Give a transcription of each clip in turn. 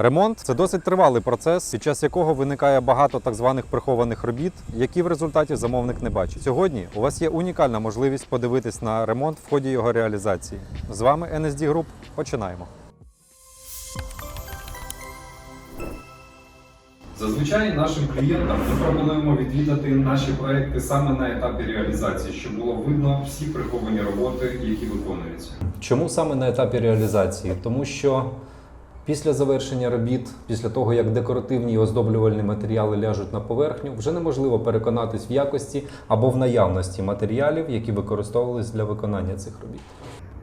Ремонт це досить тривалий процес, під час якого виникає багато так званих прихованих робіт, які в результаті замовник не бачить. Сьогодні у вас є унікальна можливість подивитись на ремонт в ході його реалізації. З вами NSD Group. Починаємо. Зазвичай нашим клієнтам ми пропонуємо відвідати наші проекти саме на етапі реалізації, щоб було видно всі приховані роботи, які виконуються. Чому саме на етапі реалізації? Тому що після завершення робіт, після того як декоративні і оздоблювальні матеріали ляжуть на поверхню, вже неможливо переконатись в якості або в наявності матеріалів, які використовувались для виконання цих робіт.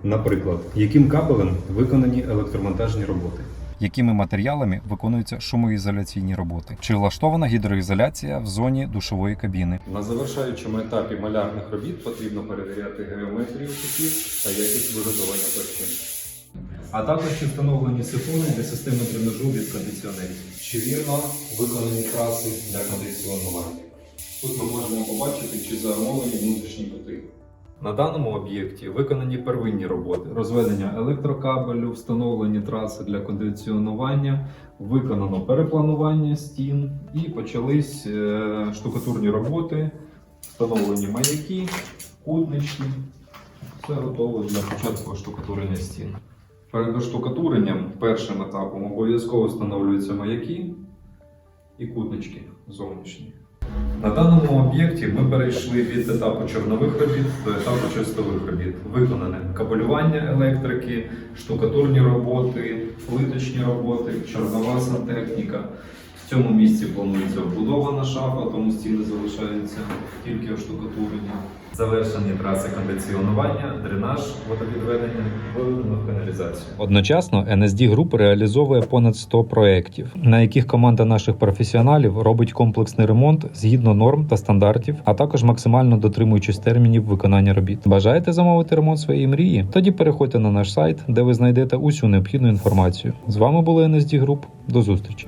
Наприклад, яким кабелем виконані електромонтажні роботи? Якими матеріалами виконуються шумоізоляційні роботи? Чи влаштована гідроізоляція в зоні душової кабіни? На завершаючому етапі малярних робіт потрібно перевіряти геометрію кутів та якість виготовлення площин. А також чи встановлені сифони для системи дренажу від кондиціонерів. Чи вірно виконані траси для кондиціонування? Тут ми можемо побачити, чи заармовані внутрішні кути. На даному об'єкті виконані первинні роботи: розведення електрокабелю, встановлені траси для кондиціонування, виконано перепланування стін і почались е, штукатурні роботи, встановлені маяки, кутнички. Все готово для початку штукатурення стін. Перед оштукатуренням першим етапом обов'язково встановлюються маяки і кутнички зовнішні. На даному об'єкті ми перейшли від етапу чорнових робіт до етапу чистових робіт. Виконане кабелювання електрики, штукатурні роботи, плиточні роботи, чорнова сантехніка. В цьому місці планується вбудована шафа, тому стіни залишаються тільки оштукатурені. Завершені траси кондиціонування, дренаж, водовідведення, в каналізацію. Одночасно NSD Group реалізовує понад 100 проєктів, на яких команда наших професіоналів робить комплексний ремонт згідно норм та стандартів, а також максимально дотримуючись термінів виконання робіт. Бажаєте замовити ремонт своєї мрії? Тоді переходьте на наш сайт, де ви знайдете усю необхідну інформацію. З вами були NSD Group. До зустрічі.